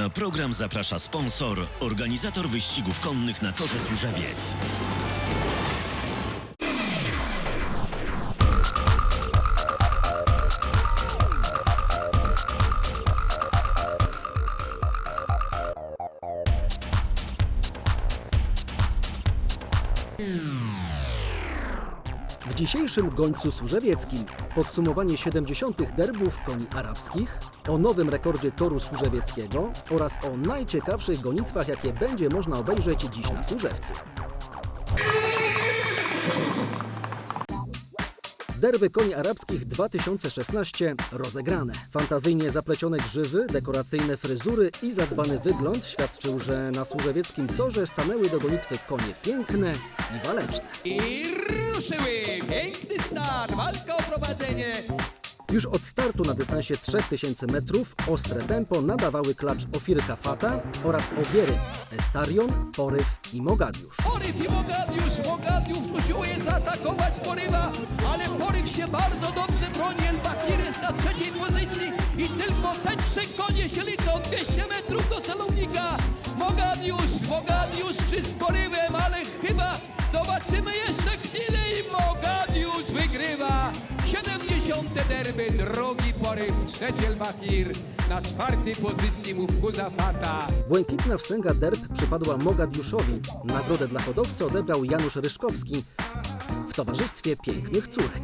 Na program zaprasza sponsor, organizator wyścigów konnych na torze Służewiec. W dzisiejszym gońcu służewieckim podsumowanie 70. derbów koni arabskich, o nowym rekordzie toru służewieckiego oraz o najciekawszych gonitwach, jakie będzie można obejrzeć dziś na Służewcu. Derby koni arabskich 2016 rozegrane. Fantazyjnie zaplecione grzywy, dekoracyjne fryzury i zadbany wygląd świadczył, że na służewieckim torze stanęły do gonitwy konie piękne i waleczne. I ruszyły! Piękny start, walka o prowadzenie. Już od startu na dystansie 3000 metrów ostre tempo nadawały klacz Ofirka Fata oraz Obiery, Estarion, Poryw i Mogadiusz. Poryw i Mogadiusz. Mogadiusz usiłuje zaatakować Porywa, ale Poryw się bardzo dobrze broni. El jest na trzeciej pozycji i tylko te trzy konie się liczą. 200 metrów do drogi Poryw, trzeci El Bakir. Na czwartej pozycji Mufkuza Fata. Błękitna wstęga derb przypadła Mogadiuszowi. Nagrodę dla hodowcy odebrał Janusz Ryszkowski w towarzystwie pięknych córek.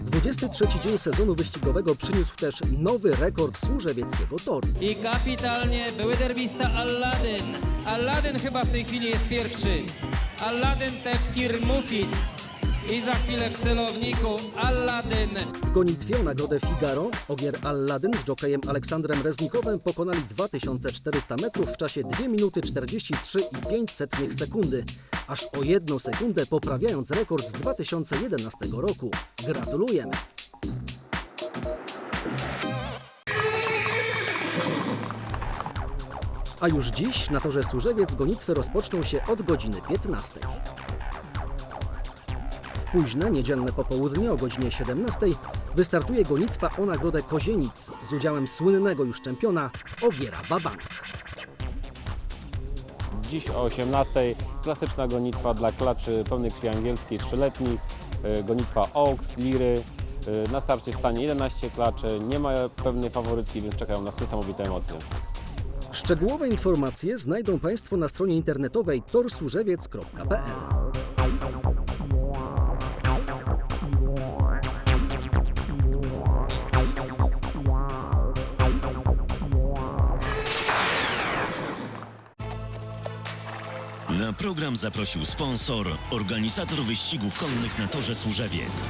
Dwudziesty trzeci dzień sezonu wyścigowego przyniósł też nowy rekord służewieckiego toru. I kapitalnie były derbista Alladyn. Alladyn chyba w tej chwili jest pierwszy. Alladyn Tefkir Mufid. I za chwilę w celowniku Alladyn. W gonitwie o nagrodę Figaro Ogier Alladyn z jokejem Aleksandrem Reznikowem pokonali 2400 metrów w czasie 2 minuty 43,5 sekundy. Aż o jedną sekundę poprawiając rekord z 2011 roku. Gratulujemy! A już dziś na torze Służewiec gonitwy rozpoczną się od godziny 15. W późne, niedzielne popołudnie o godzinie 17 wystartuje gonitwa o nagrodę Kozienic z udziałem słynnego już czempiona Ogiera Babank. Dziś o 18:00 klasyczna gonitwa dla klaczy pełnej krwi angielskiej trzyletnich, y, gonitwa Oaks, Liry. Y, Na starcie stanie 11 klaczy, nie ma pewnej faworytki, więc czekają nas niesamowite emocje. Szczegółowe informacje znajdą Państwo na stronie internetowej torsłużewiec.pl. Na program zaprosił sponsor, organizator wyścigów konnych na torze Służewiec.